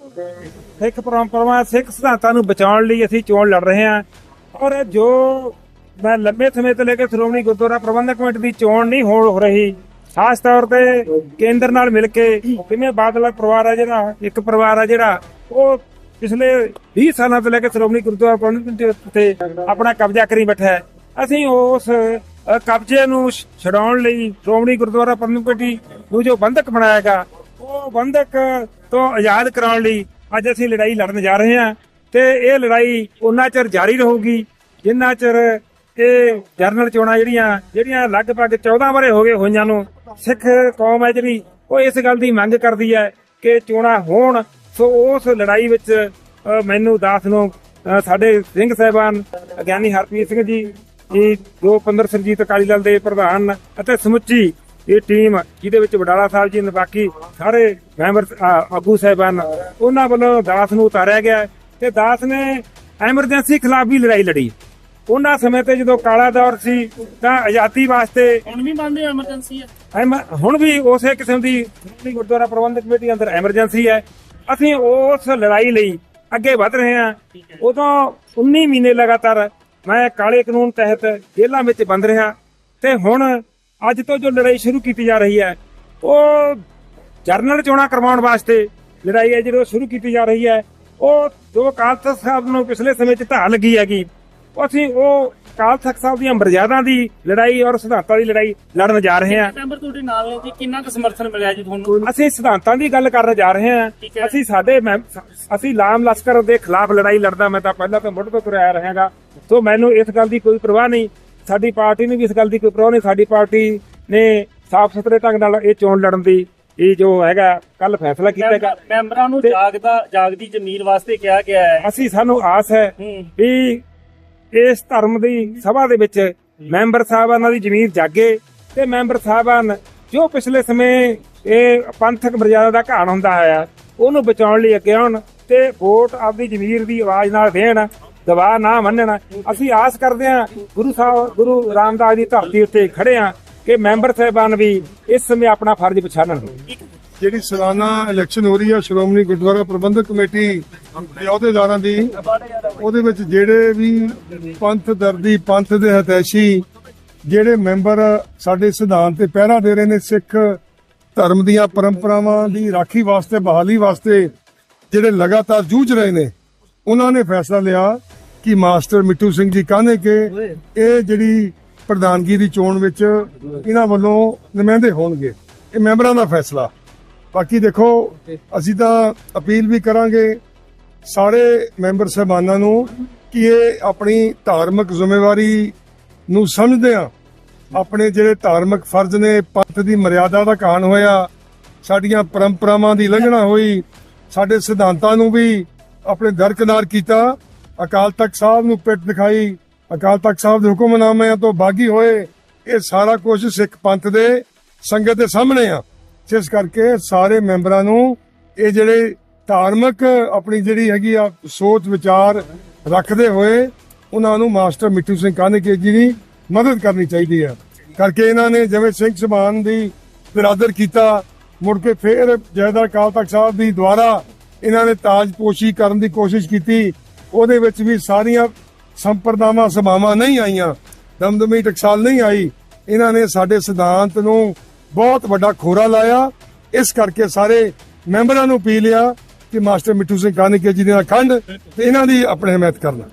ਸਿੱਖ ਪਰੰਪਰਾਵਾਂ, ਸਿੱਖ ਸਿਧਾਂਤਾਂ ਨੂੰ ਬਚਾਉਣ ਲਈ ਅਸੀਂ ਚੋਣ ਲੜ ਰਹੇ ਹਾਂ। ਔਰ ਜੋ ਮੈਂ ਲੰਬੇ ਸਮੇਂ ਤੋਂ ਲੈ ਕੇ ਸ਼੍ਰੋਮਣੀ ਗੁਰਦੁਆਰਾ ਪ੍ਰਬੰਧਕ ਕਮੇਟੀ ਦੀ ਚੋਣ ਨਹੀਂ ਹੋ ਰਹੀ, ਖਾਸ ਤੌਰ ਤੇ ਕੇਂਦਰ ਨਾਲ ਮਿਲ ਕੇ ਕਿਵੇਂ ਬਾਦਲ ਪਰਿਵਾਰ ਆ ਜਿਹੜਾ, ਇੱਕ ਪਰਿਵਾਰ ਆ ਜਿਹੜਾ, ਉਹ ਪਿਛਲੇ 20 ਸਾਲਾਂ ਤੋਂ ਲੈ ਕੇ ਸ਼੍ਰੋਮਣੀ ਗੁਰਦੁਆਰਾ ਪ੍ਰਬੰਧਕ ਕਮੇਟੀ ਉੱਤੇ ਆਪਣਾ ਕਬਜ਼ਾ ਕਰੀ ਬੈਠਾ ਹੈ। ਅਸੀਂ ਉਸ ਕਬਜ਼ੇ ਨੂੰ ਛਡਾਉਣ ਲਈ ਸ਼੍ਰੋਮਣੀ ਗੁਰਦੁਆਰਾ ਪ੍ਰਬੰਧਕ ਕਮੇਟੀ ਨੂੰ ਜੋ ਬੰਧਕ ਬਣਾਇਆਗਾ ਉਹ ਬੰਧਕ ਤੋਂ ਆਜ਼ਾਦ ਕਰਾਉਣ ਲਈ ਅੱਜ ਅਸੀਂ ਲੜਾਈ ਲੜਨ ਜਾ ਰਹੇ ਹਾਂ ਤੇ ਇਹ ਲੜਾਈ ਉਹਨਾਂ ਚਿਰ ਜਾਰੀ ਰਹੂਗੀ ਜਿੰਨਾ ਚਿਰ ਇਹ ਜਰਨਲ ਚੋਣਾਂ ਜਿਹੜੀਆਂ ਜਿਹੜੀਆਂ ਲਗਭਗ 14 ਬਾਰੇ ਹੋ ਗਏ ਹੋਈਆਂ ਨੂੰ ਸਿੱਖ ਕੌਮ ਹੈ ਜਿਹੜੀ ਉਹ ਇਸ ਗੱਲ ਦੀ ਮੰਗ ਕਰਦੀ ਹੈ ਕਿ ਚੋਣਾਂ ਹੋਣ। ਸੋ ਉਸ ਲੜਾਈ ਵਿੱਚ ਮੈਨੂੰ ਦਾਸ ਨੂੰ ਅ, ਸਾਡੇ ਸਿੰਘ ਸਾਹਿਬਾਨ ਗਿਆਨੀ ਹਰਪ੍ਰੀਤ ਸਿੰਘ ਜੀ ਇਹ ਜੋ ਪੰਦਰ ਸਰਜੀਤ ਅਕਾਲੀ ਦਲ ਦੇ ਪ੍ਰਧਾਨ ਅਤੇ ਸਮੁੱਚੀ ਇਹ ਟੀਮ ਜਿਹਦੇ ਵਿੱਚ ਵਡਾਲਾ ਸਾਹਿਬ ਜੀ ਨੇ ਬਾਕੀ ਸਾਰੇ ਮੈਂਬਰ ਆਗੂ ਸਾਹਿਬਾਨ ਉਹਨਾਂ ਵੱਲੋਂ ਦਾਸ ਨੂੰ ਉਤਾਰਿਆ ਗਿਆ ਤੇ ਦਾਸ ਨੇ ਐਮਰਜੈਂਸੀ ਖਿਲਾਫ ਵੀ ਲੜਾਈ ਲੜੀ। ਉਹਨਾਂ ਸਮੇਂ ਤੇ ਜਦੋਂ ਕਾਲਾ ਦੌਰ ਸੀ ਤਾਂ ਆਜ਼ਾਦੀ ਵਾਸਤੇ ਹੁਣ ਵੀ ਮੰਨਦੇ ਐਮਰਜੈਂਸੀ ਹੈ? ਹੁਣ ਵੀ ਉਸੇ ਕਿਸਮ ਦੀ ਸ਼੍ਰੋਮਣੀ ਗੁਰਦੁਆਰਾ ਪ੍ਰਬੰਧਕ ਕਮੇਟੀ ਅੰਦਰ ਐਮਰਜੈਂਸੀ ਹੈ। ਅਸੀਂ ਉਸ ਲੜਾਈ ਲਈ ਅੱਗੇ ਵਧ ਰਹੇ ਹਾਂ। ਉਦੋਂ 19 ਮਹੀਨੇ ਲਗਾਤਾਰ ਮੈਂ ਕਾਲੇ ਕਾਨੂੰਨ ਤਹਿਤ ਜੇਲ੍ਹਾਂ ਵਿੱਚ ਬੰਦ ਰਿਹਾ ਤੇ ਹੁਣ ਅੱਜ ਤੋਂ ਜੋ ਲੜਾਈ ਸ਼ੁਰੂ ਕੀਤੀ ਜਾ ਰਹੀ ਹੈ ਉਹ ਜਰਨਲ ਚੋਣਾਂ ਕਰਵਾਉਣ ਵਾਸਤੇ ਲੜਾਈ ਹੈ ਜਿਹੜੀ ਸ਼ੁਰੂ ਕੀਤੀ ਜਾ ਰਹੀ ਹੈ ਉਹ ਜੋ ਅਕਾਲ ਤਖਤ ਸਾਹਿਬ ਨੂੰ ਪਿਛਲੇ ਸਮੇਂ 'ਚ ਢਾਹ ਲੱਗੀ ਹੈਗੀ ਅਸੀਂ ਉਹ ਅਕਾਲ ਤਖਤ ਸਾਹਿਬ ਦੀਆਂ ਮਰਜ਼ਾਦਾ ਦੀ ਲੜਾਈ ਔਰ ਸਿਧਾਂਤਾਂ ਦੀ ਲੜਾਈ ਲੜਨ ਜਾ ਰਹੇ ਹਾਂ। ਮੈਂਬਰ ਤੁਹਾਡੇ ਨਾਲ ਨੇ ਜੀ ਕਿੰਨਾ ਕੁ ਸਮਰਥਨ ਮਿਲਿਆ ਜੀ ਤੁਹਾਨੂੰ? ਅਸੀਂ ਸਿਧਾਂਤਾਂ ਦੀ ਗੱਲ ਕਰਨ ਜਾ ਰਹੇ ਹਾਂ। ਹੈ। ਅਸੀਂ ਸਾਡੇ ਅਸੀਂ ਲਾਮ ਲਸ਼ਕਰ ਦੇ ਖਿਲਾਫ ਲੜਾਈ ਲੜਦਾ ਮੈਂ ਤਾਂ ਪਹਿਲਾਂ ਤੋਂ ਮੁੱਢ ਤੋਂ ਤੁਰਿਆ ਰਹਾਂਗਾ ਸੋ ਮੈਨੂੰ ਇਸ ਗੱਲ ਦੀ ਕੋਈ ਪਰਵਾਹ ਨਹੀਂ। ਸਾਡੀ ਪਾਰਟੀ ਨੂੰ ਵੀ ਇਸ ਗੱਲ ਦੀ ਕੋਈ ਪਰਵਾਹ ਨਹੀਂ ਸਾਡੀ ਪਾਰਟੀ ਨੇ ਸਾਫ਼ ਸੁਥਰੇ ਢੰਗ ਨਾਲ ਇਹ ਚੋਣ ਲੜਨ ਦੀ ਇਹ ਜੋ ਹੈਗਾ ਕੱਲ ਫੈਸਲਾ ਕੀਤਾ ਹੈਗਾ ਮੈਂਬਰ- ਨੂੰ ਜਾਗਦਾ ਜਾਗਦੀ ਜ਼ਮੀਰ ਵਾਸਤੇ ਕਿਹਾ ਗਿਆ ਹੈ ਅਸੀਂ ਸਾਨੂੰ ਆਸ ਹੈ ਹੂੰ। ਵੀ ਇਸ ਧਰਮ ਦੀ ਸਭਾ ਦੇ ਵਿੱਚ ਮੈਂਬਰ ਸਾਹਿਬਾਨਾਂ ਦੀ ਜ਼ਮੀਰ ਜਾਗੇ ਤੇ ਮੈਂਬਰ ਸਾਹਿਬਾਨ ਜੋ ਪਿਛਲੇ ਸਮੇਂ ਇਹ ਪੰਥਕ ਮਰਜ਼ਾਦਾ ਦਾ ਘਾਣ ਹੁੰਦਾ ਆਇਆ ਉਹਨੂੰ ਬਚਾਉਣ ਲਈ ਅੱਗੇ ਆਉਣ ਤੇ ਵੋਟ ਆਪਦੀ ਜ਼ਮੀਰ ਦੀ ਆਵਾਜ਼ ਨਾਲ ਦੇਣ ਦਬਾਅ ਨਾ ਮੰਨਣ। ਅਸੀਂ ਆਸ ਕਰਦੇ ਹਾਂ, ਗੁਰੂ ਸਾਹਿਬ, ਗੁਰੂ ਰਾਮਦਾਸ ਦੀ ਧਰਤੀ ਉੱਤੇ ਖੜੇ ਹਾਂ ਕਿ ਮੈਂਬਰ ਸਾਹਿਬਾਨ ਵੀ ਇਸ ਸਮੇਂ ਆਪਣਾ ਫਰਜ਼ ਪਛਾਣਨ। ਜਿਹੜੀ ਸਾਲਾਨਾ ਇਲੈਕਸ਼ਨ ਹੋ ਰਹੀ ਹੈ ਸ਼੍ਰੋਮਣੀ ਗੁਰਦੁਆਰਾ ਪ੍ਰਬੰਧਕ ਕਮੇਟੀ ਅਹੁਦੇਦਾਰਾਂ ਦੀ, ਉਹਦੇ ਵਿੱਚ ਜਿਹੜੇ ਵੀ ਪੰਥ ਦਰਦੀ, ਪੰਥ ਦੇ ਹਤੈਸ਼ੀ, ਜਿਹੜੇ ਮੈਂਬਰ ਸਾਡੇ ਸਿਧਾਂਤ ਤੇ ਪਹਿਰਾ ਦੇ ਰਹੇ ਨੇ, ਸਿੱਖ ਧਰਮ ਦੀਆਂ ਪਰੰਪਰਾਵਾਂ ਦੀ ਰਾਖੀ ਵਾਸਤੇ, ਬਹਾਲੀ ਵਾਸਤੇ, ਜਿਹੜੇ ਲਗਾਤਾਰ ਜੂਝ ਰਹੇ ਨੇ, ਉਹਨਾਂ ਨੇ ਫੈਸਲਾ ਲਿਆ ਕਿ ਮਾਸਟਰ ਮਿੱਠੂ ਸਿੰਘ ਜੀ ਕਾਹਨੇ ਕਿ ਇਹ ਜਿਹੜੀ ਪ੍ਰਧਾਨਗੀ ਦੀ ਚੋਣ ਵਿੱਚ ਇਹਨਾਂ ਵੱਲੋਂ ਨੁਮਾਇੰਦੇ ਹੋਣਗੇ। ਇਹ ਮੈਂਬਰਾਂ ਦਾ ਫੈਸਲਾ। ਬਾਕੀ ਦੇਖੋ ਅਸੀਂ ਤਾਂ ਅਪੀਲ ਵੀ ਕਰਾਂਗੇ ਸਾਰੇ ਮੈਂਬਰ ਸਹਿਬਾਨਾਂ ਨੂੰ ਕਿ ਇਹ ਆਪਣੀ ਧਾਰਮਿਕ ਜ਼ਿੰਮੇਵਾਰੀ ਨੂੰ ਸਮਝਦੇ ਆ। ਆਪਣੇ ਜਿਹੜੇ ਧਾਰਮਿਕ ਫਰਜ਼ ਨੇ ਪੰਥ ਦੀ ਮਰਿਆਦਾ ਦਾ ਕਾਣ ਹੋਇਆ ਸਾਡੀਆਂ ਪਰੰਪਰਾਵਾਂ ਦੀ ਲੰਘਣਾ ਹੋਈ ਸਾਡੇ ਸਿਧਾਂਤਾਂ ਨੂੰ ਵੀ ਆਪਣੇ ਦਰਕਨਾਰ ਕੀਤਾ ਅਕਾਲ ਤਖਤ ਸਾਹਿਬ ਨੂੰ ਪਿੱਠ ਦਿਖਾਈ। ਅਕਾਲ ਤਖਤ ਸਾਹਿਬ ਦੇ ਹੁਕਮਨਾਮਿਆਂ ਤੋਂ ਬਾਗੀ ਹੋਏ। ਇਹ ਸਾਰਾ ਕੁਝ ਸਿੱਖ ਪੰਥ ਦੇ ਸੰਗਤ ਦੇ ਸਾਹਮਣੇ ਆ। ਜਿਸ ਕਰਕੇ ਸਾਰੇ ਮੈਂਬਰਾਂ ਨੂੰ ਇਹ ਜਿਹੜੇ ਧਾਰਮਿਕ ਆਪਣੀ ਜਿਹੜੀ ਹੈਗੀ ਆ ਸੋਚ ਵਿਚਾਰ ਰੱਖਦੇ ਹੋਏ ਉਹਨਾਂ ਨੂੰ ਮਾਸਟਰ ਮਿੱਠੂ ਸਿੰਘ ਕਾਨੇਕੇ ਜੀ ਦੀ ਮਦਦ ਕਰਨੀ ਚਾਹੀਦੀ ਹੈ ਕਰਕੇ ਇਹਨਾਂ ਨੇ ਜਿਵੇਂ ਸਿੰਘ ਸਮਾਨ ਦੀ ਵਿਰਾਦਰ ਕੀਤਾ, ਮੁੜ ਕੇ ਫੇਰ ਜੈਦਾਰ ਕਾਲ ਤਖਤ ਸਾਹਿਬ ਦੀ ਦੁਆਰਾ ਇਹਨਾਂ ਨੇ ਤਾਜਪੋਸ਼ੀ ਕਰਨ ਦੀ ਕੋਸ਼ਿਸ਼ ਕੀਤੀ। ਉਹਦੇ ਵਿੱਚ ਵੀ ਸਾਰੀਆਂ ਸੰਪਰਦਾਵਾਂ ਸਭਾਵਾਂ ਨਹੀਂ ਆਈਆਂ। ਦਮਦਮੀ ਟਕਸਾਲ ਨਹੀਂ ਆਈ। ਇਹਨਾਂ ਨੇ ਸਾਡੇ ਸਿਧਾਂਤ ਨੂੰ ਬਹੁਤ ਵੱਡਾ ਖੋਰਾ ਲਾਇਆ। ਇਸ ਕਰਕੇ ਸਾਰੇ ਮੈਂਬਰਾਂ ਨੂੰ ਪੀ ਲਿਆ ਕਿ ਮਾਸਟਰ ਮਿੱਠੂ ਸਿੰਘ ਕਾਨਕੇ ਜੀ ਦੇ ਅਖੰਡ ਤੇ ਇਹਨਾਂ ਦੀ ਆਪਣੇ ਹਮਾਇਤ ਕਰਨਾ।